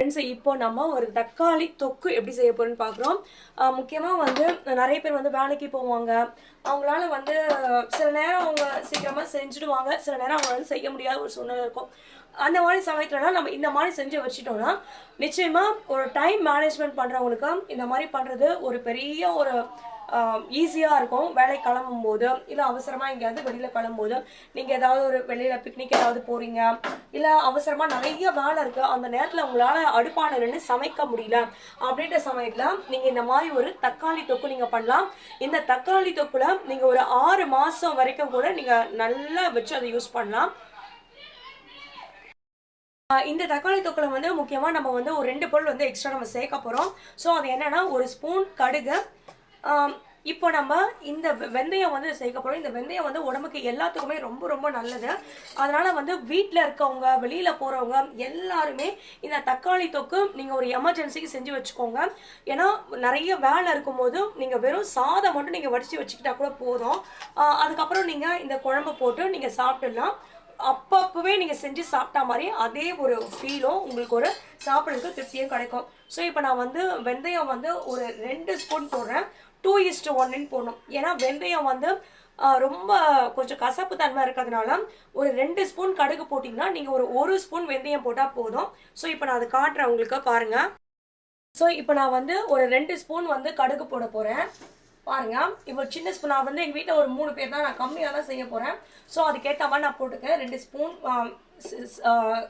Friends இப்போ நம்ம ஒரு தக்காளி தொக்கு எப்படி செய்ய போறோம்னு பார்க்குறோம். முக்கியமாக வந்து நிறைய பேர் வந்து வேலைக்கு போவாங்க. அவங்களால வந்து சில நேரம் அவங்க சீக்கிரமாக செஞ்சுடுவாங்க. சில நேரம் அவங்களால செய்ய முடியாத ஒரு சூழ்நிலை இருக்கும். அந்த மாதிரி சமயத்துலனா நம்ம இந்த மாதிரி செஞ்சு வச்சிட்டோம்னா நிச்சயமாக ஒரு டைம் மேனேஜ்மெண்ட் பண்ணுறவங்களுக்கு இந்த மாதிரி பண்ணுறது ஒரு பெரிய ஒரு ஈஸியாக இருக்கும். வேலை கிளம்பும் போது இல்லை அவசரமாக எங்கேயாவது வெளியில் கிளம்பும் போது நீங்கள் ஏதாவது ஒரு வெளியில் பிக்னிக் ஏதாவது போகிறீங்க இல்லை அவசரமாக நிறைய வேலை இருக்குது அந்த நேரத்தில் உங்களால் அடுப்பான நின்று சமைக்க முடியல அப்படின்ற சமயத்தில் நீங்கள் இந்த மாதிரி ஒரு தக்காளி தொக்கு நீங்கள் பண்ணலாம். இந்த தக்காளி தொக்குல நீங்கள் ஒரு ஆறு மாதம் வரைக்கும் கூட நீங்கள் நல்லா வச்சு அதை யூஸ் பண்ணலாம். இந்த தக்காளி தொக்கில் வந்து முக்கியமாக நம்ம வந்து ஒரு ரெண்டு பொருள் வந்து எக்ஸ்ட்ரா நம்ம சேர்க்க போகிறோம் ஸோ அது என்னன்னா ஒரு ஸ்பூன் கடுகு இப்போ நம்ம இந்த வெந்தயம் வந்து சேர்க்க போகிறோம் இந்த வெந்தயம் வந்து உடம்புக்கு எல்லாத்துக்குமே ரொம்ப ரொம்ப நல்லது. அதனால வந்து வீட்டில் இருக்கவங்க வெளியில் போகிறவங்க எல்லாருமே இந்த தக்காளி தொக்கு நீங்கள் ஒரு எமர்ஜென்சிக்கு செஞ்சு வச்சுக்கோங்க. ஏன்னா நிறைய வேலை இருக்கும்போது நீங்கள் வெறும் சாதம் மட்டும் நீங்கள் வடித்து வச்சுக்கிட்டா கூட போதும். அதுக்கப்புறம் நீங்கள் இந்த குழம்பு போட்டு நீங்கள் சாப்பிட்டுடலாம். அப்பப்பவே நீங்கள் செஞ்சு சாப்பிட்டா மாதிரி அதே ஒரு ஃபீலும் உங்களுக்கு ஒரு சாப்பிட்றதுக்கு திருப்தியும் கிடைக்கும். ஸோ இப்போ நான் வந்து வெந்தயம் வந்து ஒரு ரெண்டு ஸ்பூன் போடுறேன். டூ இஸ்டு ஒன்னுன்னு போடணும். ஏன்னா வெந்தயம் வந்து ரொம்ப கொஞ்சம் கசப்பு தன்மை இருக்கிறதுனால ஒரு ரெண்டு ஸ்பூன் கடுகு போட்டிங்கன்னா நீங்கள் ஒரு ஒரு ஸ்பூன் வெந்தயம் போட்டால் போதும். ஸோ இப்போ நான் அதை காட்டுறேன் உங்களுக்கு பாருங்கள் ஸோ இப்போ நான் வந்து ஒரு ரெண்டு ஸ்பூன் வந்து கடுகு போட போகிறேன் பாருங்கள் இப்போ சின்ன ஸ்பூன் நான் வந்து எங்கள் வீட்டில் ஒரு மூணு பேர் தான் நான் கம்மியாக தான் செய்ய போகிறேன் ஸோ அதுக்கேற்ற மாதிரி நான் போட்டிருக்கேன் ரெண்டு ஸ்பூன்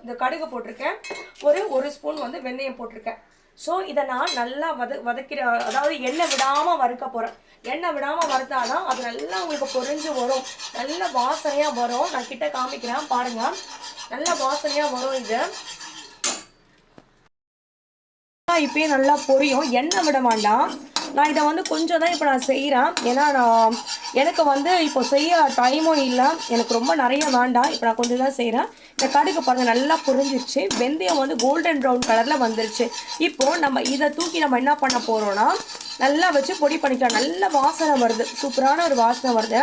இந்த கடுகு போட்டிருக்கேன். ஒரு ஒரு ஸ்பூன் வந்து வெந்தயம் போட்டிருக்கேன். ஸோ இதை நான் நல்லா வத வதக்கிற அதாவது எண்ணெய் விடாமல் வறுக்க போகிறேன் எண்ணெய் விடாமல் வறுத்தாதான் அது நல்லா உங்களுக்கு பொறிஞ்சு வரும். நல்ல வாசனையாக வரும். நான் கிட்ட காமிக்கிறேன் பாருங்கள் நல்ல வாசனையாக வரும் இது. இப்பயே நல்லா பொரியும். எண்ணெய் விட வேண்டாம். நான் இதை வந்து கொஞ்சம் தான் இப்போ நான் செய்கிறேன். ஏன்னா நான் எனக்கு வந்து இப்போ செய்ய டைமும் இல்லை. எனக்கு ரொம்ப நிறைய வேண்டாம். இப்போ நான் கொஞ்சம் தான் செய்கிறேன். இந்த கடுகு பாருங்கள் நல்லா புரிஞ்சிருச்சு. வெந்தயம் வந்து கோல்டன் ப்ரௌன் கலரில் வந்துருச்சு. இப்போது நம்ம இதை தூக்கி நம்ம என்ன பண்ண போகிறோன்னா நல்லா வச்சு பொடி பண்ணிக்கலாம். நல்ல வாசனை வருது. சூப்பரான ஒரு வாசனை வருது.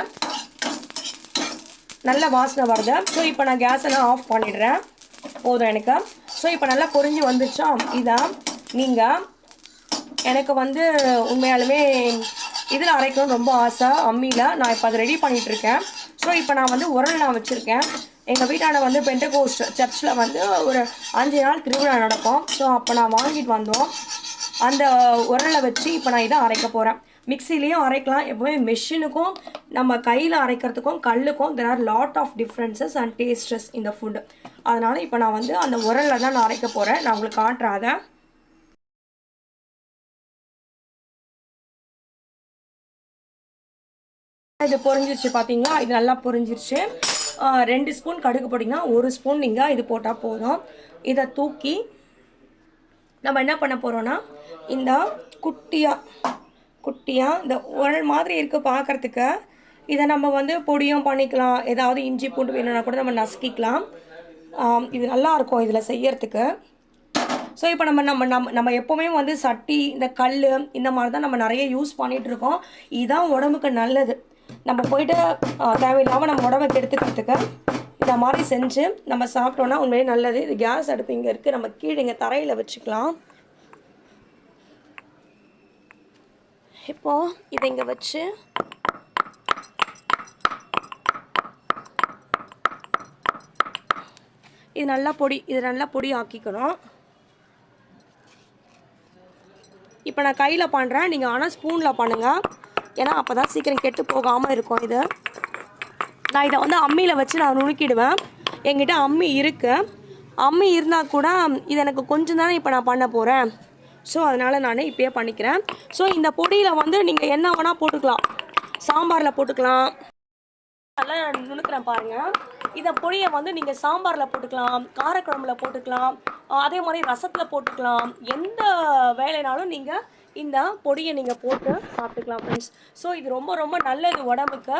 நல்ல வாசனை வருது. ஸோ இப்போ நான் கேஸை நான் ஆஃப் பண்ணிடுறேன். போதும் எனக்கு. ஸோ இப்போ நல்லா பொறிஞ்சு வந்துச்சா இதான் நீங்கள் எனக்கு வந்து உண்மையாலுமே இதில் அரைக்கணும் ரொம்ப ஆசை அம்மியில். நான் இப்போ அதை ரெடி பண்ணிகிட்ருக்கேன் ஸோ இப்போ நான் வந்து உரல் நான் வச்சுருக்கேன். எங்கள் வீட்டான வந்து பெண்டகோஸ்ட் சர்ச்சில் வந்து ஒரு அஞ்சு நாள் திருவிழா நடக்கும். ஸோ அப்போ நான் வாங்கிட்டு வந்தோம். அந்த உரலை வச்சு இப்போ நான் இதை அரைக்க போகிறேன் மிக்சிலையும் அரைக்கலாம். எப்போவுமே மிஷினுக்கும் நம்ம கையில் அரைக்கிறதுக்கும் கல்லுக்கும் there are lot of differences and tastes இந்த ஃபுட்டு அதனால் இப்போ நான் வந்து அந்த உரலில் தான் நான் அரைக்க போகிறேன் நான் உங்களுக்கு காட்டுறேன் இது பொரிஞ்சிருச்சு பார்த்தீங்களா இது நல்லா பொரிஞ்சிருச்சு. ரெண்டு ஸ்பூன் கடுகு போட்டிங்கன்னா ஒரு ஸ்பூன் நீங்கள் இது போட்டால் போதும். இதை தூக்கி நம்ம என்ன பண்ண போகிறோன்னா இந்த குட்டியாக குட்டியாக இந்த உரல் மாதிரி இருக்குது பார்க்குறதுக்கு இதை நம்ம வந்து பொடியும் பண்ணிக்கலாம். ஏதாவது இஞ்சி பூண்டு வேணும்னா கூட நம்ம நசுக்கிக்கலாம். இது நல்லாயிருக்கும் இதில் செய்யறதுக்கு. ஸோ இப்போ நம்ம நம்ம நம்ம நம்ம எப்போவுமே வந்து சட்டி இந்த கல் இந்த மாதிரி தான் நம்ம நிறைய யூஸ் பண்ணிகிட்டு இருக்கோம். இதுதான் உடம்புக்கு நல்லது. நம்ம போயிட்டு தேவையில்லாமல் நம்ம உடம்பை கெடுத்துக்கிறதுக்கு இந்த மாதிரி செஞ்சு நம்ம சாப்பிட்டோன்னா உண்மையிலே நல்லது. இது கேஸ் அடுப்பு இங்கே இருக்குது நம்ம கீழே இங்கே தரையில் வச்சுக்கலாம். இப்போ இதை இங்கே வச்சு இது நல்லா பொடி இது நல்லா பொடி ஆக்கிக்கணும். இப்போ நான் கையில் பண்ணுறேன் நீங்கள் ஆனால் ஸ்பூனில் பண்ணுங்கள் ஏன்னா அப்போ தான் சீக்கிரம் கெட்டு போகாமல் இருக்கும் இது. நான் இதை வந்து அம்மியில் வச்சு நான் நுணுக்கிடுவேன். என்கிட்ட அம்மி இருக்குது அம்மி இருந்தால் கூட இது எனக்கு கொஞ்சம் தானே இப்போ நான் பண்ண போகிறேன் ஸோ அதனால் நான் இப்பயே பண்ணிக்கிறேன். ஸோ இந்த பொடியில் வந்து நீங்கள் என்ன வேணால் போட்டுக்கலாம். சாம்பாரில் போட்டுக்கலாம். நல்லா நுணுக்கிறேன் பாருங்கள் இந்த பொடியை வந்து நீங்கள் சாம்பாரில் போட்டுக்கலாம் காரக்குழம்புல போட்டுக்கலாம் அதே மாதிரி ரசத்தில் போட்டுக்கலாம். எந்த வேலைனாலும் நீங்கள் இந்த பொடியை நீங்கள் போட்டு சாப்பிட்டுக்கலாம் ஃப்ரெண்ட்ஸ் ஸோ இது ரொம்ப ரொம்ப நல்லது உடம்புக்கு.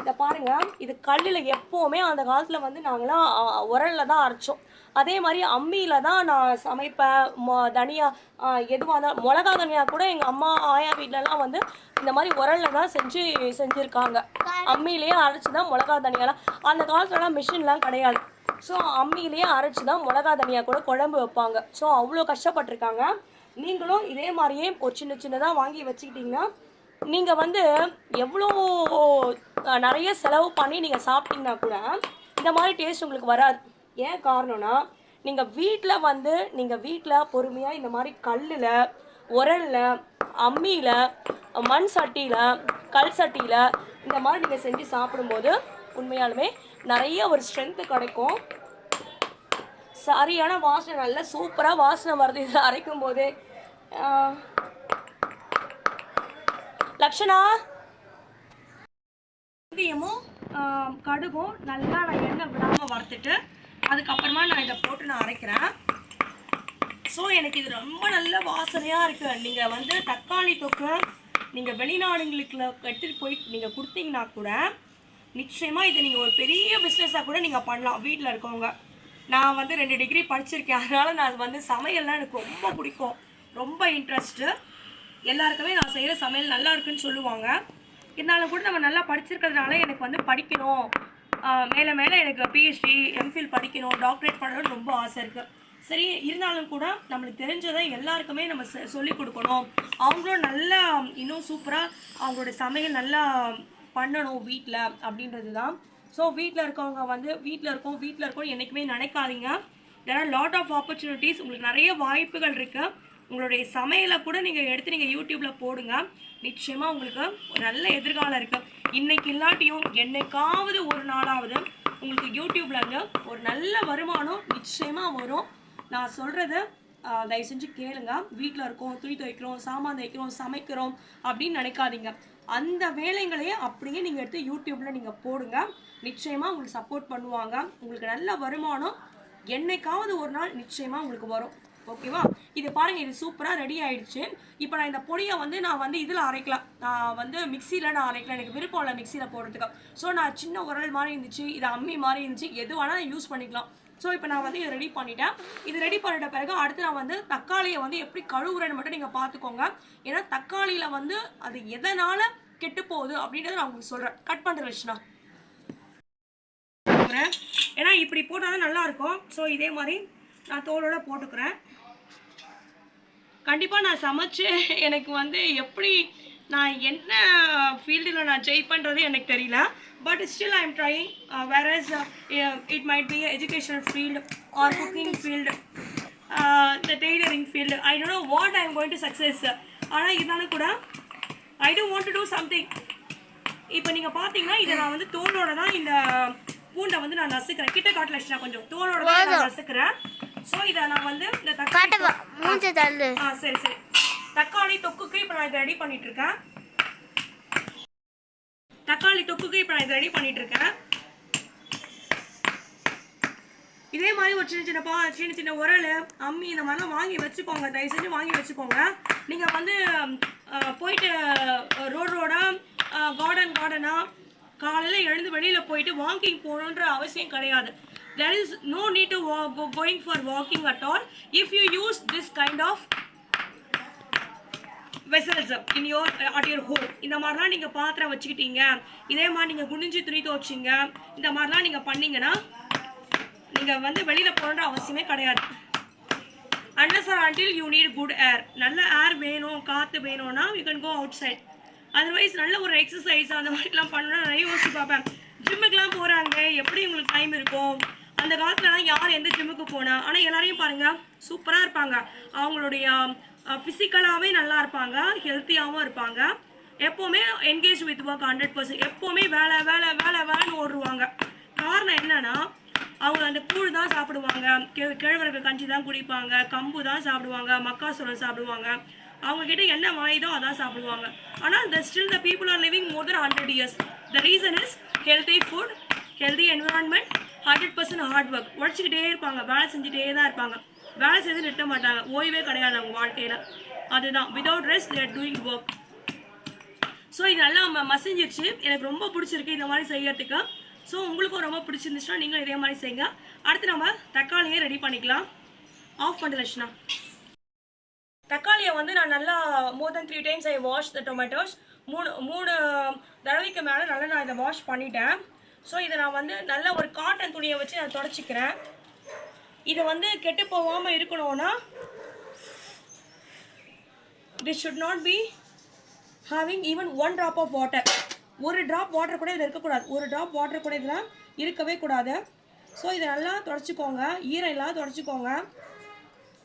இதை பாருங்க. இது கல்லில் எப்போவுமே அந்த காலத்தில் வந்து நாங்களாம் உரலில் தான் அரைச்சோம். அதே மாதிரி அம்மியில் தான் நான் சமைப்பேன். மொ தனியா எதுவாக இருந்தாலும் மிளகா தனியாக கூட எங்கள் அம்மா ஆயா வீட்டிலலாம் வந்து இந்த மாதிரி உரலில் தான் செஞ்சு செஞ்சுருக்காங்க. அம்மியிலேயே அரைச்சி தான் மிளகா தனியாலாம். அந்த காலத்துலலாம் மிஷின்லாம் கிடையாது. ஸோ அம்மியிலேயே அரைச்சி தான் மிளகா தனியாக கூட குழம்பு வைப்பாங்க. ஸோ அவ்வளோ கஷ்டப்பட்டிருக்காங்க. நீங்களும் இதே மாதிரியே ஒரு சின்ன சின்னதாக வாங்கி வச்சுக்கிட்டிங்கன்னா நீங்கள் வந்து எவ்வளோ நிறைய செலவு பண்ணி நீங்கள் சாப்பிட்டீங்கன்னா கூட இந்த மாதிரி டேஸ்ட் உங்களுக்கு வராது. ஏன் காரணம்னா நீங்கள் வீட்டில் வந்து நீங்கள் வீட்டில் பொறுமையாக இந்த மாதிரி கல்லில் உரலில் அம்மியில் மண் சட்டியில் கல் சட்டியில் இந்த மாதிரி நீங்கள் செஞ்சு சாப்பிடும்போது உண்மையாலுமே நிறைய ஒரு ஸ்ட்ரென்த்து கிடைக்கும். சரியான வாசனை நல்ல சூப்பராக வாசனை வருது. இதில் அரைக்கும் போதே லக்ஷனா? வெந்தயமும் கடுகும் நல்லா நான் எண்ணெய் விடாமல் வறுத்துட்டு அதுக்கப்புறமா நான் இதை போட்டு நான் அரைக்கிறேன். ஸோ எனக்கு இது ரொம்ப நல்ல வாசனையாக இருக்குது நீங்கள் வந்து தக்காளி தொக்கு நீங்கள் வெளிநாடுங்களுக்கு எடுத்துகிட்டு போய் நீங்கள் கொடுத்தீங்கன்னா கூட நிச்சயமாக இதை நீங்கள் ஒரு பெரிய பிஸ்னஸாக கூட நீங்கள் பண்ணலாம். வீட்டில் இருக்கவங்க. நான் வந்து ரெண்டு டிகிரி படிச்சிருக்கேன். அதனால் நான் வந்து சமையல்லாம் எனக்கு ரொம்ப பிடிக்கும். ரொம்ப இன்ட்ரெஸ்ட்டு எல்லாருக்குமே நான் செய்கிற சமையல் நல்லா இருக்குன்னு சொல்லுவாங்க. இருந்தாலும் கூட நம்ம நல்லா படிச்சிருக்கிறதுனால எனக்கு வந்து படிக்கணும். மேலே மேலே எனக்கு பிஹெச்டி எம்ஃபில் படிக்கணும் டாக்டரேட் பண்ணணும்னு ரொம்ப ஆசை இருக்குது சரி இருந்தாலும் கூட நம்மளுக்கு தெரிஞ்சதை எல்லாருக்குமே நம்ம செ- சொல்லிக் கொடுக்கணும். அவங்களும் நல்லா இன்னும் சூப்பராக அவங்களோட சமையல் நல்லா பண்ணணும் வீட்டில் அப்படின்றது தான் ஸோ வீட்டில் இருக்கவங்க வந்து வீட்டில் இருக்கோம் வீட்டில் இருக்கோம் என்றைக்குமே நினைக்காதீங்க. There are lot of opportunities உங்களுக்கு நிறைய வாய்ப்புகள் இருக்குது உங்களுடைய சமையலை கூட நீங்கள் எடுத்து நீங்கள் யூடியூப்பில் போடுங்க. நிச்சயமாக உங்களுக்கு ஒரு நல்ல எதிர்காலம் இருக்குது இன்னைக்கு இல்லாட்டியும் என்னைக்காவது ஒரு நாளாவது உங்களுக்கு யூடியூப்லேருந்து ஒரு நல்ல வருமானம் நிச்சயமாக வரும். நான் சொல்கிறத தயவு செஞ்சு கேளுங்க. வீட்டில் இருக்கோம் துணி துவைக்கிறோம் சாமான் துவைக்கிறோம் சமைக்கிறோம் அப்படின்னு நினைக்காதீங்க. அந்த வேலைங்களையே அப்படியே நீங்கள் எடுத்து யூடியூப்பில் நீங்கள் போடுங்க. நிச்சயமாக உங்களுக்கு சப்போர்ட் பண்ணுவாங்க. உங்களுக்கு நல்ல வருமானம் என்னைக்காவது ஒரு நாள் நிச்சயமாக உங்களுக்கு வரும். ஓகேவா? இது பாருங்க இது சூப்பராக ரெடி ஆயிடுச்சு. இப்போ நான் இந்த பொடியை வந்து நான் வந்து இதில் அரைக்கலாம். நான் வந்து மிக்சியில் நான் அரைக்கலாம். எனக்கு விருப்பம் இல்லை மிக்சியில் போடுறதுக்கு. ஸோ நான் சின்ன உரல் மாதிரி இருந்துச்சு. இது அம்மி மாதிரி இருந்துச்சு. எது வேணால் நான் யூஸ் பண்ணிக்கலாம். ஸோ இப்போ நான் வந்து இதை ரெடி பண்ணிட்டேன். இது ரெடி பண்ணிட்ட பிறகு அடுத்து நான் வந்து தக்காளியை வந்து எப்படி கழுவுறேன்னு மட்டும் நீங்கள் பார்த்துக்கோங்க. ஏன்னா தக்காளியில் வந்து அது எதனால் கெட்டு போகுது அப்படின்றத நான் உங்களுக்கு சொல்கிறேன் கட் பண்ணுற லட்சணா போட்டுக்கிறேன் ஏன்னா இப்படி போட்டால் தான் நல்லா இருக்கும். ஸோ இதே மாதிரி நான் தோலோட போட்டுக்கிறேன். கண்டிப்பாக நான் சமைச்சு எனக்கு வந்து எப்படி நான் என்ன ஃபீல்டில் நான் ஜெய் பண்ணுறது எனக்கு தெரியல. But still I am trying where is it might be educational field or cooking field the tailoring field I don't know what I am going to success ஆனால் இருந்தாலும் கூட I don't want to do something இப்போ நீங்க பாத்தீங்கன்னா இதை நான் வந்து தோலோட தான் இந்த பூண்டை வந்து நான் நசுக்கிறேன். கிட்ட காட்டல கொஞ்சம். தோலோட தான் நான் நசுக்கிறேன். ஸோ இதை நான் வந்து இந்த தக்காளி தொ- மூஞ்ச தள்ளு. ஆ சரி சரி. தக்காளி தொக்குக்கு இப்போ நான் இதை ரெடி பண்ணிட்டு இருக்கேன் தக்காளி தொக்குக்கு இப்போ நான் இதை ரெடி பண்ணிட்டு இருக்கேன் இதே மாதிரி ஒரு சின்ன சின்ன பா சின்ன சின்ன உரல் அம்மி இந்த மாதிரிலாம் வாங்கி வச்சுக்கோங்க. தயவு செஞ்சு வாங்கி வச்சுக்கோங்க. நீங்கள் வந்து போயிட்டு ரோடு ரோடாக கார்டன் கார்டனாக காலையில் எழுந்து வெளியில் போயிட்டு வாக்கிங் போகணுன்ற அவசியம் கிடையாது. There is no need to going for walking at all if you use this kind of vessels in your at your home இந்த மாதிரிலாம் நீங்கள் பாத்திரம் வச்சுக்கிட்டீங்க இதே மாதிரி நீங்கள் குனிஞ்சு துணி துவச்சிங்க இந்த மாதிரிலாம் நீங்கள் பண்ணீங்கன்னா நீங்கள் வந்து வெளியில் போகணுன்ற அவசியமே கிடையாது. Unless or until you need good air நல்ல ஏர் வேணும் காற்று வேணும்னா you can go outside otherwise நல்ல ஒரு எக்ஸசைஸ் அந்த மாதிரிலாம் பண்ணணும்னா நிறைய யோசிச்சு பார்ப்பேன். ஜிம்முக்கெலாம் போகிறாங்க எப்படி உங்களுக்கு டைம் இருக்கும்? அந்த காலத்துலலாம் யார் எந்த ஜிம்முக்கு போனா ஆனால் எல்லாரையும் பாருங்கள் சூப்பராக இருப்பாங்க. அவங்களுடைய ஃபிசிக்கலாகவே நல்லா இருப்பாங்க ஹெல்த்தியாகவும் இருப்பாங்க. எப்போவுமே engage with work hundred percent எப்போவுமே வேலை வேலை வேலை வேலைன்னு ஓடுவாங்க. காரணம் என்னன்னா அவங்க அந்த கூழ் தான் சாப்பிடுவாங்க. கெ- கேழ்வரகு கஞ்சி தான் குடிப்பாங்க. கம்பு தான் சாப்பிடுவாங்க. மக்காசோளம் சாப்பிடுவாங்க. அவங்கக்கிட்ட என்ன வாயுதோ அதான் சாப்பிடுவாங்க. ஆனால் the still the people are living more than hundred years the reason is healthy food healthy environment hundred percent hard work உழைச்சிக்கிட்டே இருப்பாங்க. வேலை செஞ்சுட்டே தான் இருப்பாங்க. வேலை செய்து நிறுத்த மாட்டாங்க. ஓய்வே கிடையாது அவங்க வாழ்க்கையில். அதுதான். Without rest they're doing work so இது நல்லா மசிஞ்சிருச்சு. எனக்கு ரொம்ப பிடிச்சிருக்கு இந்த மாதிரி செய்யறதுக்கு. ஸோ உங்களுக்கும் ரொம்ப பிடிச்சிருந்துச்சுன்னா நீங்களும் இதே மாதிரி செய்யுங்க அடுத்து நம்ம தக்காளியை ரெடி பண்ணிக்கலாம். ஆஃப் பண்ணு தக்காளியை வந்து நான் நல்லா more than three times I wash the tomatoes மூணு மூணு தடவைக்கு மேலே நல்லா நான் இதை வாஷ் பண்ணிட்டேன். ஸோ இதை நான் வந்து நல்ல ஒரு காட்டன் துணியை வச்சு நான் தொடச்சிக்கிறேன். இது வந்து கெட்டு போகாமல் இருக்கணும்னா this should not be having even one drop of water ஒரு ட்ராப் வாட்டர் கூட இதில் இருக்கக்கூடாது. ஒரு ட்ராப் வாட்டர் கூட இதில் இருக்கவே கூடாது. ஸோ இதை நல்லா தொடச்சிக்கோங்க. ஈரம் இல்லாத தொடச்சிக்கோங்க.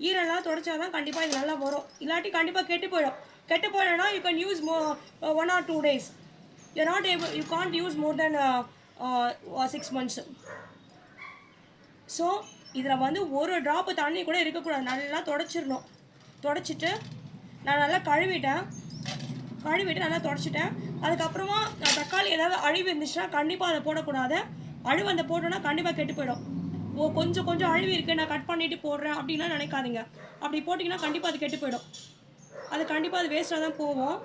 ஈரம் இல்லாத தொடச்சாதான் கண்டிப்பாக இது நல்லா வரும். இல்லாட்டி கண்டிப்பாக கெட்டு போயிடும். கெட்டு போயிடும்னா you can use more one or two days you not able you can't use more than six months so இதில் வந்து ஒரு ட்ராப்பு தண்ணி கூட இருக்கக்கூடாது. நல்லா தொடச்சிடணும் தொடச்சிட்டு நான் நல்லா கழுவிட்டேன். கழுவிட்டு நல்லா தொடச்சிட்டேன். அதுக்கப்புறமா நான் தக்காளி ஏதாவது அழிவு இருந்துச்சுன்னா கண்டிப்பாக அதை போடக்கூடாது. அழிவு அந்த போட்டோன்னா கண்டிப்பாக கெட்டு போயிடும். ஓ கொஞ்சம் கொஞ்சம் அழிவு இருக்குது நான் கட் பண்ணிவிட்டு போடுறேன் அப்படின்லாம் நினைக்காதீங்க. அப்படி போட்டிங்கன்னா கண்டிப்பாக அது கெட்டு போயிடும். அது கண்டிப்பாக அது வேஸ்ட்டாக தான் போகும்.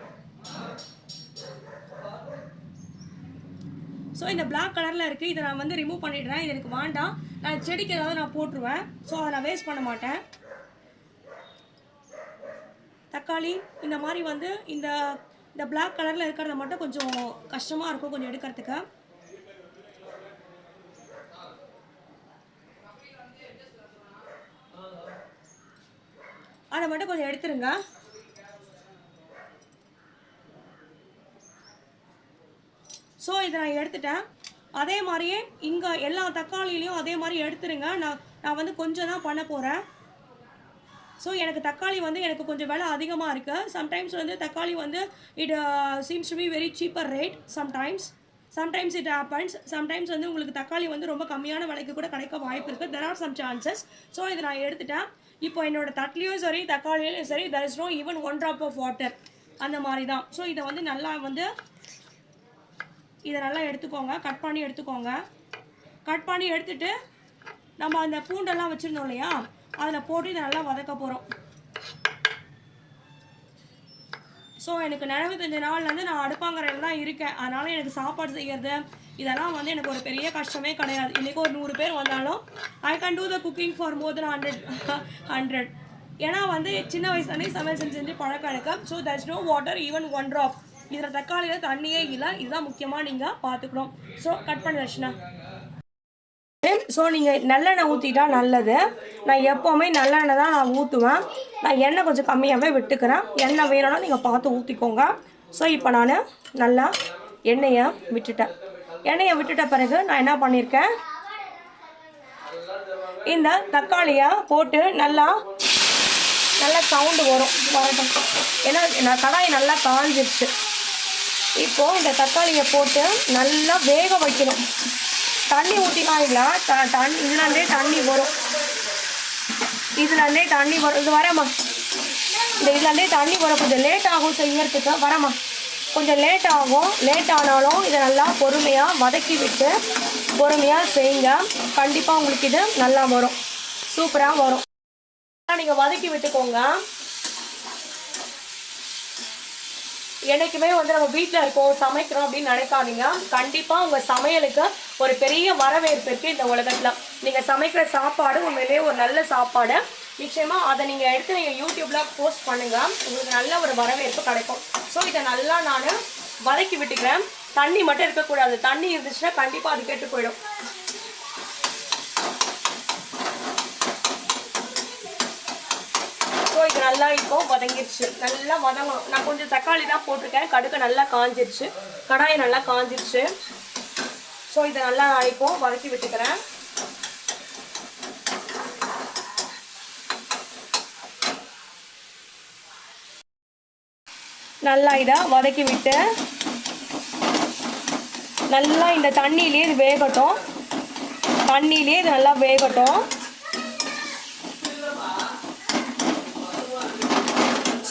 ஸோ இந்த பிளாக் கலரில் இருக்குது இதை நான் வந்து ரிமூவ் பண்ணிடுறேன். இது எனக்கு வேண்டாம். நான் செடிக்கு ஏதாவது நான் போட்டுருவேன். ஸோ அதை நான் வேஸ்ட் பண்ண மாட்டேன். தக்காளி இந்த மாதிரி வந்து இந்த இந்த பிளாக் கலரில் இருக்கிறத மட்டும் கொஞ்சம் கஷ்டமாக இருக்கும் கொஞ்சம் எடுக்கிறதுக்கு. அதை மட்டும் கொஞ்சம் எடுத்துருங்க. ஸோ இதை நான் எடுத்துட்டேன். அதே மாதிரியே இங்கே எல்லா தக்காளிலையும் அதே மாதிரி எடுத்துருங்க. நான் நான் வந்து கொஞ்சம் தான் பண்ண போகிறேன் ஸோ எனக்கு தக்காளி வந்து எனக்கு கொஞ்சம் விலை அதிகமாக இருக்குது சம்டைம்ஸ் வந்து தக்காளி வந்து it seems to be very cheaper rate sometimes sometimes it happens sometimes வந்து உங்களுக்கு தக்காளி வந்து ரொம்ப கம்மியான விலைக்கு கூட கிடைக்க வாய்ப்பு இருக்குது there are some chances so இதை நான் எடுத்துட்டேன். இப்போ என்னோட தட்லியும் சரி தக்காளியிலையும் சரி there is no even one drop of water அந்த மாதிரி தான். ஸோ இதை வந்து நல்லா வந்து இதை நல்லா எடுத்துக்கோங்க. கட் பண்ணி எடுத்துக்கோங்க. கட் பண்ணி எடுத்துட்டு நம்ம அந்த பூண்டெல்லாம் வச்சுருந்தோம் இல்லையா? அதில் போட்டு இதை நல்லா வதக்க போகிறோம் ஸோ எனக்கு நினைவத்தஞ்சு நாள்லேருந்து நான் அடுப்பாங்கரையில் தான் இருக்கேன். அதனால் எனக்கு சாப்பாடு செய்கிறது இதெல்லாம் வந்து எனக்கு ஒரு பெரிய கஷ்டமே கிடையாது. இன்றைக்கி ஒரு நூறு பேர் வந்தாலும் I can do the cooking for more than hundred hundred ஏன்னா வந்து சின்ன வயசுலேருந்தே சமையல் செஞ்சு செஞ்சு பழக்கம் எனக்கு so that's no water even one drop இதில் தக்காளியில் தண்ணியே இல்லை. இதுதான் முக்கியமாக நீங்கள் பார்த்துக்கணும். ஸோ கட் பண்ண ரஷ்னா ஸோ நீங்கள் நல்லெண்ணெய் ஊற்றிட்டா நல்லது. நான் எப்போவுமே நல்லெண்ணெய் தான் நான் ஊற்றுவேன் நான் எண்ணெய் கொஞ்சம் கம்மியாகவே விட்டுக்கிறேன். எண்ணெய் வேணும்னா நீங்கள் பார்த்து ஊற்றிக்கோங்க ஸோ இப்போ நான் நல்லா எண்ணெயை விட்டுட்டேன். எண்ணெயை விட்டுட்ட பிறகு நான் என்ன பண்ணியிருக்கேன் இந்த தக்காளியை போட்டு நல்லா நல்லா சவுண்டு வரும். வரட்டும் ஏன்னா நான் கடாய் நல்லா காஞ்சிருச்சு. இப்போ இந்த தக்காளியை போட்டு நல்லா வேக வைக்கணும். தண்ணி ஊற்றினா இல்லை த தண்ணி இதுலேருந்தே தண்ணி வரும். இதுலேருந்தே தண்ணி வரும். இது வரேம்மா. இந்த இதுலேருந்தே தண்ணி வரும். கொஞ்சம் லேட் ஆகும் செய்யறதுக்கு. வரேம்மா. கொஞ்சம் லேட் ஆகும். லேட் ஆனாலும் இதை நல்லா பொறுமையாக வதக்கி விட்டு பொறுமையாக செய்யுங்க கண்டிப்பாக உங்களுக்கு இது நல்லா வரும். சூப்பராக வரும். நீங்கள் வதக்கி விட்டுக்கோங்க. என்னைக்குமே வந்து நம்ம வீட்டில் இருக்கோம் சமைக்கிறோம் அப்படின்னு நினைக்காதீங்க. கண்டிப்பாக உங்கள் சமையலுக்கு ஒரு பெரிய வரவேற்பு இருக்குது இந்த உலகத்தில். நீங்கள் சமைக்கிற சாப்பாடு உண்மையிலேயே ஒரு நல்ல சாப்பாடு. நிச்சயமாக அதை நீங்கள் எடுத்து நீங்கள் யூடியூப்பில் போஸ்ட் பண்ணுங்கள் உங்களுக்கு நல்ல ஒரு வரவேற்பு கிடைக்கும். ஸோ இதை நல்லா நான் வதக்கி விட்டுக்கிறேன். தண்ணி மட்டும் இருக்கக்கூடாது. தண்ணி இருந்துச்சுன்னா கண்டிப்பாக அது கெட்டு போயிடும் ஸோ இது நல்லா இப்போ வதங்கிருச்சு. நல்லா வதங்கணும். நான் கொஞ்சம் தக்காளி தான் போட்டிருக்கேன். கடுகு நல்லா காஞ்சிருச்சு. கடாயை நல்லா காஞ்சிருச்சு. ஸோ இதை நல்லா நான் இப்போ வதக்கி விட்டுக்கிறேன். நல்லா இதை வதக்கி விட்டு நல்லா இந்த தண்ணியிலே இது வேகட்டும். தண்ணியிலே இது நல்லா வேகட்டும்.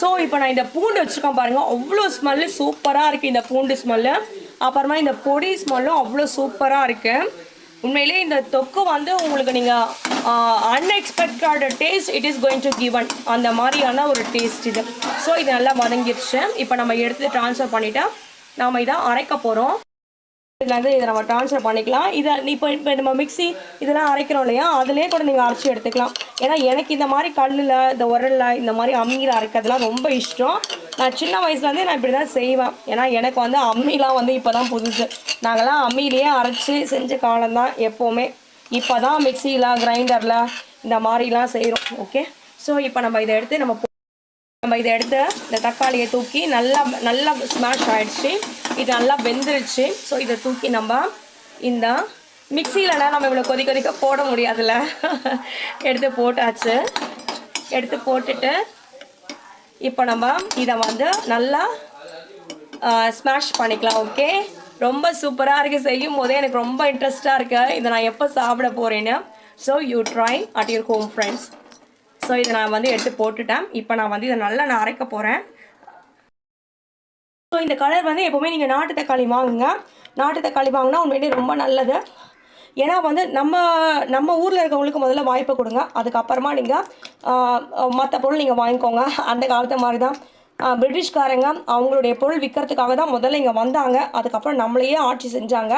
ஸோ இப்போ நான் இந்த பூண்டு வச்சுருக்கேன் பாருங்கள் அவ்வளோ ஸ்மெல்லு சூப்பராக இருக்குது இந்த பூண்டு ஸ்மெல்லு அப்புறமா இந்த பொடி ஸ்மெல்லும் அவ்வளோ சூப்பராக இருக்குது உண்மையிலே இந்த தொக்கு வந்து உங்களுக்கு நீங்கள் unexpected taste it is going to given அந்த மாதிரியான ஒரு டேஸ்ட் இது. ஸோ இது நல்லா வதங்கிடுச்சு இப்போ நம்ம எடுத்து ட்ரான்ஸ்ஃபர் பண்ணிவிட்டு நாம் இதை அரைக்க போகிறோம் இதுலேருந்து இதை நம்ம ட்ரான்ஸ்ஃபர் பண்ணிக்கலாம். இதை இப்போ இப்போ நம்ம மிக்ஸி இதெல்லாம் அரைக்கிறோம் இல்லையா? அதிலே கூட நீங்கள் அரைச்சி எடுத்துக்கலாம். ஏன்னா எனக்கு இந்த மாதிரி கல்லில் இந்த உரலில் இந்த மாதிரி அம்மியில் அரைக்கிறதுலாம் ரொம்ப இஷ்டம். நான் சின்ன வயசுலேருந்தே நான் இப்படி தான் செய்வேன். ஏன்னா எனக்கு வந்து அம்மிலாம் வந்து இப்போ தான் புதுசு. நாங்கள்லாம் அம்மியிலேயே அரைச்சி செஞ்ச காலம்தான் எப்போவுமே. இப்போ தான் மிக்சியில் கிரைண்டரில் இந்த மாதிரிலாம் செய்கிறோம் ஓகே ஸோ இப்போ நம்ம இதை எடுத்து நம்ம போ- நம்ம இதை எடுத்து இந்த தக்காளியை தூக்கி நல்லா நல்லா ஸ்மாஷ் ஆகிடுச்சு இது நல்லா வெந்துருச்சு. ஸோ இதை தூக்கி நம்ம இந்த மிக்சியிலனா நம்ம இவ்வளோ கொதி கொதிக்க போட முடியாதுல்ல. எடுத்து போட்டாச்சு. எடுத்து போட்டுட்டு இப்போ நம்ம இதை வந்து நல்லா ஸ்மாஷ் பண்ணிக்கலாம் ஓகே ரொம்ப சூப்பராக இருக்குது செய்யும் போதே எனக்கு ரொம்ப இன்ட்ரெஸ்டாக இருக்கு. இதை நான் எப்போ சாப்பிட போகிறேன்னு so you try at your home friends so இதை நான் வந்து எடுத்து போட்டுட்டேன். இப்போ நான் வந்து இதை நல்லா நான் அரைக்க போகிறேன் ஸோ இந்த கலர் வந்து எப்போவுமே நீங்கள் நாட்டு தக்காளி வாங்குங்க. நாட்டு தக்காளி வாங்கினா உண்மையிலே ரொம்ப நல்லது. ஏன்னா வந்து நம்ம நம்ம ஊரில் இருக்கவங்களுக்கு முதல்ல வாய்ப்பை கொடுங்க. அதுக்கப்புறமா நீங்கள் மற்ற பொருள் நீங்கள் வாங்கிக்கோங்க. அந்த காலத்து மாதிரி தான் பிரிட்டிஷ்காரங்க அவங்களுடைய பொருள் விற்கிறதுக்காக தான் முதல்ல இங்கே வந்தாங்க. அதுக்கப்புறம் நம்மளையே ஆட்சி செஞ்சாங்க.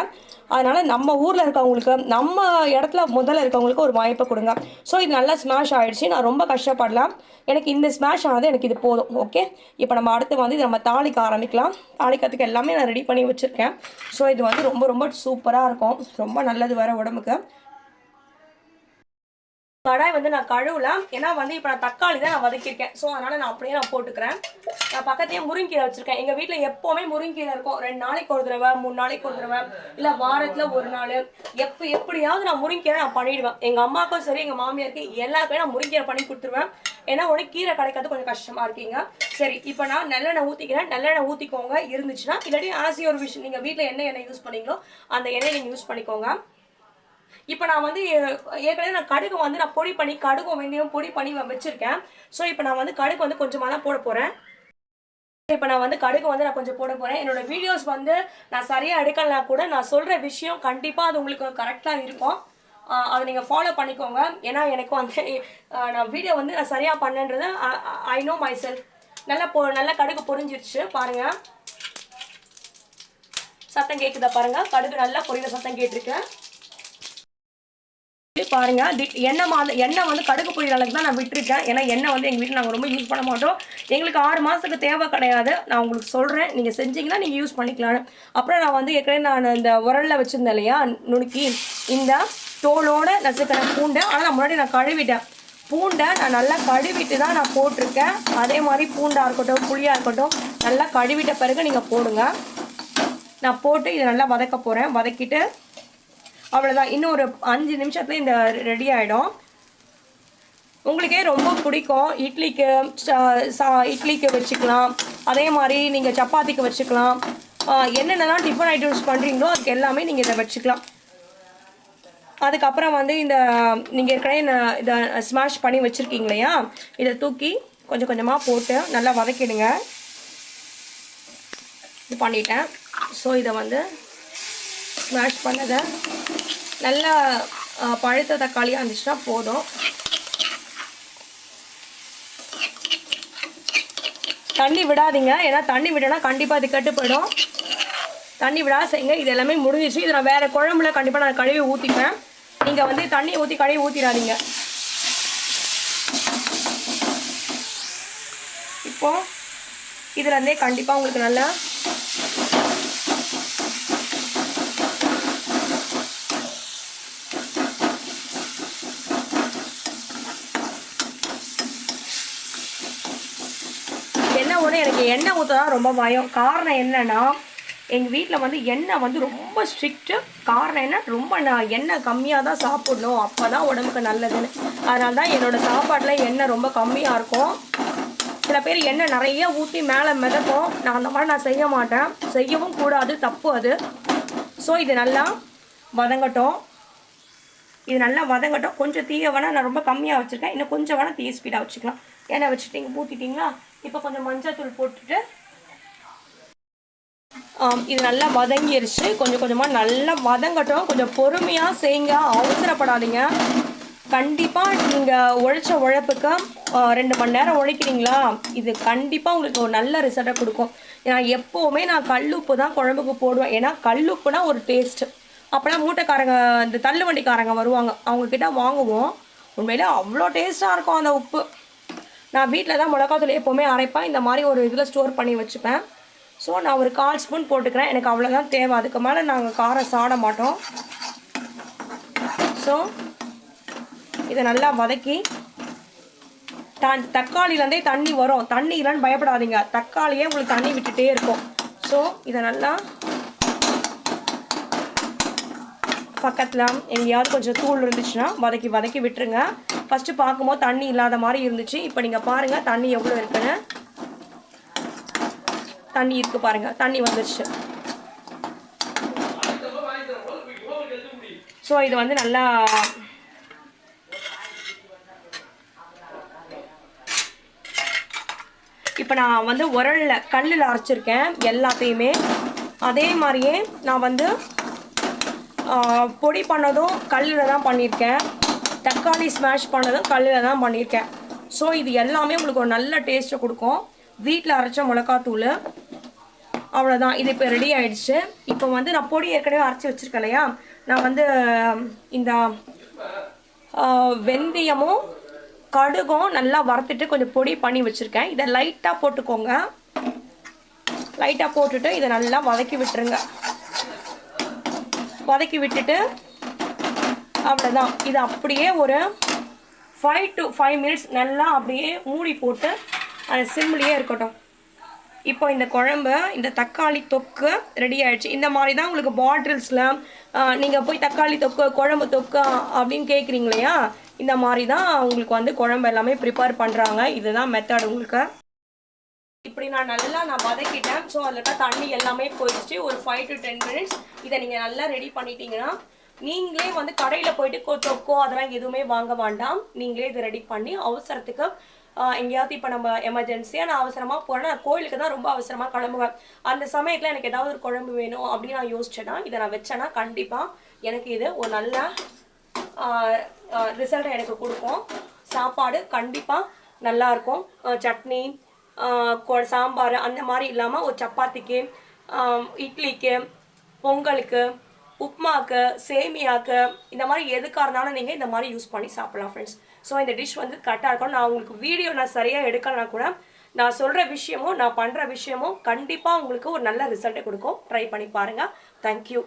அதனால் நம்ம ஊரில் இருக்கவங்களுக்கு நம்ம இடத்துல முதல்ல இருக்கவங்களுக்கு ஒரு வாய்ப்பை கொடுங்க. ஸோ இது நல்லா ஸ்மாஷ் ஆகிடுச்சு நான் ரொம்ப கஷ்டப்படலாம். எனக்கு இந்த ஸ்மாஷ் ஆனது எனக்கு இது போதும். ஓகே இப்போ நம்ம அடுத்து வந்து இது நம்ம தாளிக்க ஆரம்பிக்கலாம். தாளிக்கிறதுக்கு எல்லாமே நான் ரெடி பண்ணி வச்சுருக்கேன். ஸோ இது வந்து ரொம்ப ரொம்ப சூப்பராக இருக்கும். ரொம்ப நல்லது வேறு உடம்புக்கு. கடாய் வந்து நான் கழுவலாம் ஏன்னா வந்து இப்போ நான் தக்காளி தான் நான் வதக்கியிருக்கேன். ஸோ அதனால் நான் அப்படியே நான் போட்டுக்கிறேன். நான் பக்கத்தையே முருங்கீரை வச்சுருக்கேன். எங்கள் வீட்டில் எப்போவுமே முருங்கீரை இருக்கும். ரெண்டு நாளைக்கு ஒரு தடவை மூணு நாளைக்கு ஒரு தடவை இல்லை வாரத்தில் ஒரு நாள். எப்போ எப்படியாவது நான் முருங்கீரை நான் பண்ணிடுவேன். எங்கள் அம்மாவுக்கும் சரி எங்கள் மாமியாருக்கு எல்லாருக்குமே நான் முருங்கீரை பண்ணி கொடுத்துருவேன். ஏன்னா உடனே கீரை கிடைக்காது கொஞ்சம் கஷ்டமாக இருக்கீங்க. சரி இப்போ நான் நல்லெண்ணெய் ஊற்றிக்கிறேன் நல்லெண்ணெய் ஊற்றிக்கோங்க இருந்துச்சுன்னா இல்லாட்டி ஆசிய ஒரு விஷயம் நீங்கள் வீட்டில் என்ன எண்ணெய் யூஸ் பண்ணீங்களோ அந்த எண்ணெயை நீங்கள் யூஸ் பண்ணிக்கோங்க. இப்போ நான் வந்து ஏ- ஏற்கனவே நான் கடுகு வந்து நான் பொடி பண்ணி கடுகு வெந்தயம் பொடி பண்ணி வச்சுருக்கேன் வச்சிருக்கேன். ஸோ இப்போ நான் வந்து கடுகு வந்து கொஞ்சமாக தான் போட போகிறேன் இப்போ நான் வந்து கடுகு வந்து நான் கொஞ்சம் போட போகிறேன் என்னோட வீடியோஸ் வந்து நான் சரியாக எடுக்கலனா கூட நான் சொல்கிற விஷயம் கண்டிப்பாக அது உங்களுக்கு கரெக்டாக இருக்கும். அதை நீங்கள் ஃபாலோ பண்ணிக்கோங்க. ஏன்னா எனக்கு வந்து நான் வீடியோ வந்து நான் சரியாக பண்ணன்றது ஐ நோ மை செல்ஃப் நல்லா பொ நல்லா கடுகு பொரிஞ்சிருச்சு பாருங்கள் சத்தம் கேட்குதா பாருங்கள் கடுகு நல்லா பொரியிற சத்தம் கேட்டிருக்கேன் பாருங்க எண்ணெய் மா எண்ணெய் வந்து கடுகு பொரியல் அளவுக்கு தான் நான் விட்டுருக்கேன். ஏன்னா எண்ணெய் வந்து எங்கள் வீட்டில் நாங்கள் ரொம்ப யூஸ் பண்ண மாட்டோம். எங்களுக்கு ஆறு மாதத்துக்கு தேவை கிடையாது. நான் உங்களுக்கு சொல்கிறேன் நீங்கள் செஞ்சீங்கன்னா நீங்கள் யூஸ் பண்ணிக்கலாம்னு. அப்புறம் நான் வந்து ஏற்கனவே நான் இந்த உரலில் வச்சுருந்தேன் இல்லையா நுணுக்கி இந்த தோலோட நசுக்கிறேன் பூண்டை ஆனால் நான் முன்னாடி நான் கழுவிட்டேன். பூண்டை நான் நல்லா கழுவிட்டு தான் நான் போட்டிருக்கேன். அதே மாதிரி பூண்டாக இருக்கட்டும் புளியாக இருக்கட்டும் நல்லா கழுவிட்ட பிறகு நீங்கள் போடுங்க. நான் போட்டு இதை நல்லா வதக்க போகிறேன் வதக்கிட்டு அவ்வளோதான் இன்னும் ஒரு அஞ்சு நிமிஷத்துல இந்த ரெடி ஆகிடும் உங்களுக்கே ரொம்ப பிடிக்கும். இட்லிக்கு சா- இட்லிக்கு வச்சுக்கலாம். அதே மாதிரி நீங்கள் சப்பாத்திக்கு வச்சுக்கலாம். என்னென்னலாம் டிஃபன் ஐட்டம்ஸ் பண்ணுறீங்களோ அதுக்கு எல்லாமே நீங்கள் இதை வச்சுக்கலாம். அதுக்கப்புறம் வந்து இந்த நீங்கள் ஏற்கனவே நான் இதை ஸ்மாஷ் பண்ணி வச்சுருக்கீங்க இல்லையா? இதை தூக்கி கொஞ்சம் கொஞ்சமாக போட்டு நல்லா வதக்கிடுங்க. இது பண்ணிட்டேன். ஸோ இதை வந்து ஸ்மாஷ் பண்ணதை நல்லா பழுத்த தக்காளியாக இருந்துச்சுன்னா போதும். தண்ணி விடாதீங்க. ஏன்னா தண்ணி விடனா கண்டிப்பாக அது கெட்டு போயிடும் தண்ணி விடாத செய்யுங்க. இது எல்லாமே முடிஞ்சிச்சு இதை நான் வேறு குழம்புல கண்டிப்பாக நான் கழுவி ஊற்றிப்பேன் நீங்கள் வந்து தண்ணி ஊற்றி கழுவி ஊற்றிடாதீங்க இப்போது இதுலேருந்தே கண்டிப்பாக உங்களுக்கு நல்லா எண்ணெய் ஒன்று ஊற்ற தான் ரொம்ப பயம். காரணம் என்னன்னா எங்கள் வீட்டில் வந்து எண்ணெய் வந்து ரொம்ப ஸ்ட்ரிக்ட்டு காரணம் என்ன? ரொம்ப நான் எண்ணெய் கம்மியாக தான் சாப்பிடணும். அப்போ தான் உடம்புக்கு நல்லதுன்னு. அதனால தான் என்னோட சாப்பாட்டில் எண்ணெய் ரொம்ப கம்மியாக இருக்கும். சில பேர் எண்ணெய் நிறைய ஊற்றி மேலே மிதக்கும். நான் அந்த மாதிரி நான் செய்ய மாட்டேன். செய்யவும் கூடாது. தப்பு அது. ஸோ இது நல்லா வதங்கட்டும். இது நல்லா வதங்கட்டும். கொஞ்சம் தீய வேணால் நான் ரொம்ப கம்மியாக வச்சுருக்கேன். இன்னும் கொஞ்சம் வேணால் தீய ஸ்பீடாக வச்சுக்கலாம். எண்ணெய் வச்சுட்டீங்க ஊற்றிட்டீங்களா இப்போ கொஞ்சம் மஞ்சள் தூள் போட்டுட்டு ஆம், இது நல்லா வதங்கிருச்சு. கொஞ்சம் கொஞ்சமாக நல்லா வதங்கட்டும். கொஞ்சம் பொறுமையாக செய்யுங்க. அவசரப்படாதீங்க. கண்டிப்பாக நீங்கள் உழைச்ச உழைப்புக்கு ரெண்டு மணி நேரம் உழைக்கிறீங்களா இது கண்டிப்பாக உங்களுக்கு ஒரு நல்ல ரிசல்ட்டை கொடுக்கும். ஏன்னா எப்போவுமே நான் கல்லுப்பு தான் குழம்புக்கு போடுவேன். ஏன்னா கல்லுப்புனா ஒரு டேஸ்ட்டு அப்போலாம் மூட்டைக்காரங்க இந்த தள்ளுவண்டிக்காரங்க வருவாங்க. அவங்கக்கிட்ட வாங்குவோம். உண்மையிலே அவ்வளோ டேஸ்ட்டாக இருக்கும் அந்த உப்பு. நான் வீட்டில் தான் மிளகாத்தூள் எப்போவுமே அரைப்பேன். இந்த மாதிரி ஒரு இதில் ஸ்டோர் பண்ணி வச்சுப்பேன். ஸோ நான் ஒரு கால் ஸ்பூன் போட்டுக்கிறேன். எனக்கு அவ்வளோதான் தேவை. அதுக்கு மேலே நாங்கள் காரம் சாட மாட்டோம். ஸோ இதை நல்லா வதக்கி தன் தக்காளிலேருந்தே தண்ணி வரும். தண்ணி இல்லைன்னு பயப்படாதீங்க. தக்காளியே உங்களுக்கு தண்ணி விட்டுட்டே இருக்கும். ஸோ இதை நல்லா பக்கத்தில் எங்கேயாவது கொஞ்சம் தூள் இருந்துச்சுன்னா வதக்கி வதக்கி விட்டுருங்க. ஃபஸ்ட்டு பார்க்கும்போது தண்ணி இல்லாத மாதிரி இருந்துச்சு. இப்போ நீங்கள் பாருங்கள் தண்ணி எவ்வளோ இருக்குன்னு. தண்ணி இருக்குது பாருங்கள் தண்ணி வந்துடுச்சு ஸோ இது வந்து நல்லா இப்போ நான் வந்து உரலில் கல்லில் அரைச்சிருக்கேன் எல்லாத்தையுமே. அதே மாதிரியே நான் வந்து பொடி பண்ணதும் கல்லில் தான் பண்ணியிருக்கேன். தக்காளி ஸ்மாஷ் பண்ணதும் கல்லில் தான் பண்ணியிருக்கேன். ஸோ இது எல்லாமே உங்களுக்கு ஒரு நல்ல டேஸ்ட்டை கொடுக்கும். வீட்டில் அரைச்ச மிளகாத்தூள். அவ்வளோதான் இது இப்போ ரெடி ஆகிடுச்சு இப்போ வந்து நான் பொடி ஏற்கனவே அரைச்சி வச்சுருக்கேன் இல்லையா? நான் வந்து இந்த வெந்தயமும் கடுகும் நல்லா வறுத்துட்டு கொஞ்சம் பொடி பண்ணி வச்சுருக்கேன். இதை லைட்டாக போட்டுக்கோங்க. லைட்டாக போட்டுட்டு இதை நல்லா வதக்கி விட்டுருங்க. வதக்கி விட்டுட்டு அவ்வளோதான் இது அப்படியே ஒரு ஃபைவ் டு ஃபைவ் மினிட்ஸ் நல்லா அப்படியே மூடி போட்டு அது சிம்லேயே இருக்கட்டும். இப்போ இந்த குழம்பு இந்த தக்காளி தொக்கு ரெடி ஆகிடுச்சு இந்த மாதிரி தான் உங்களுக்கு பாட்டில்ஸில் நீங்கள் போய் தக்காளி தொக்கு குழம்பு தொக்கு அப்படின்னு கேட்குறீங்க இல்லையா இந்த மாதிரி தான் உங்களுக்கு வந்து குழம்பு எல்லாமே ப்ரிப்பேர் பண்ணுறாங்க இதுதான் மெத்தட் உங்களுக்கு. இப்படி நான் நல்லா நான் வதக்கிட்டேன். ஸோ அதில் தண்ணி எல்லாமே போயிடுச்சு. ஒரு ஃபைவ் டு டென் மினிட்ஸ் இதை நீங்கள் நல்லா ரெடி பண்ணிட்டீங்கன்னா நீங்களே வந்து கடையில் போயிட்டு தொக்கோ அதெல்லாம் எதுவுமே வாங்க வேண்டாம். நீங்களே இதை ரெடி பண்ணி அவசரத்துக்கு எங்கேயாவது இப்போ நம்ம எமர்ஜென்சியாக நான் அவசரமாக போகிறேன்னா நான் கோயிலுக்கு தான் ரொம்ப அவசரமாக கிளம்புவேன். அந்த சமயத்தில் எனக்கு ஏதாவது ஒரு குழம்பு வேணும் அப்படின்னு நான் யோசிச்சேன்னா இதை நான் வச்சேன்னா கண்டிப்பாக எனக்கு இது ஒரு நல்ல ரிசல்ட்டை எனக்கு கொடுக்கும். சாப்பாடு கண்டிப்பாக நல்லாயிருக்கும் சட்னி கொ- சாம்பார் அந்த மாதிரி இல்லாமல் ஒரு சப்பாத்திக்கு இட்லிக்கு பொங்கலுக்கு உப்மாக்கு சேமியாக்கு இந்த மாதிரி எதுக்காக இருந்தாலும் நீங்கள் இந்த மாதிரி யூஸ் பண்ணி சாப்பிடலாம் ஃப்ரெண்ட்ஸ் ஸோ இந்த டிஷ் வந்து கரெக்டாக இருக்கும் நான் உங்களுக்கு வீடியோ நான் சரியாக எடுக்கலனா கூட நான் சொல்கிற விஷயமும் நான் பண்ணுற விஷயமும் கண்டிப்பாக உங்களுக்கு ஒரு நல்ல ரிசல்ட்டை கொடுக்கும். ட்ரை பண்ணி பாருங்கள் தேங்க்யூ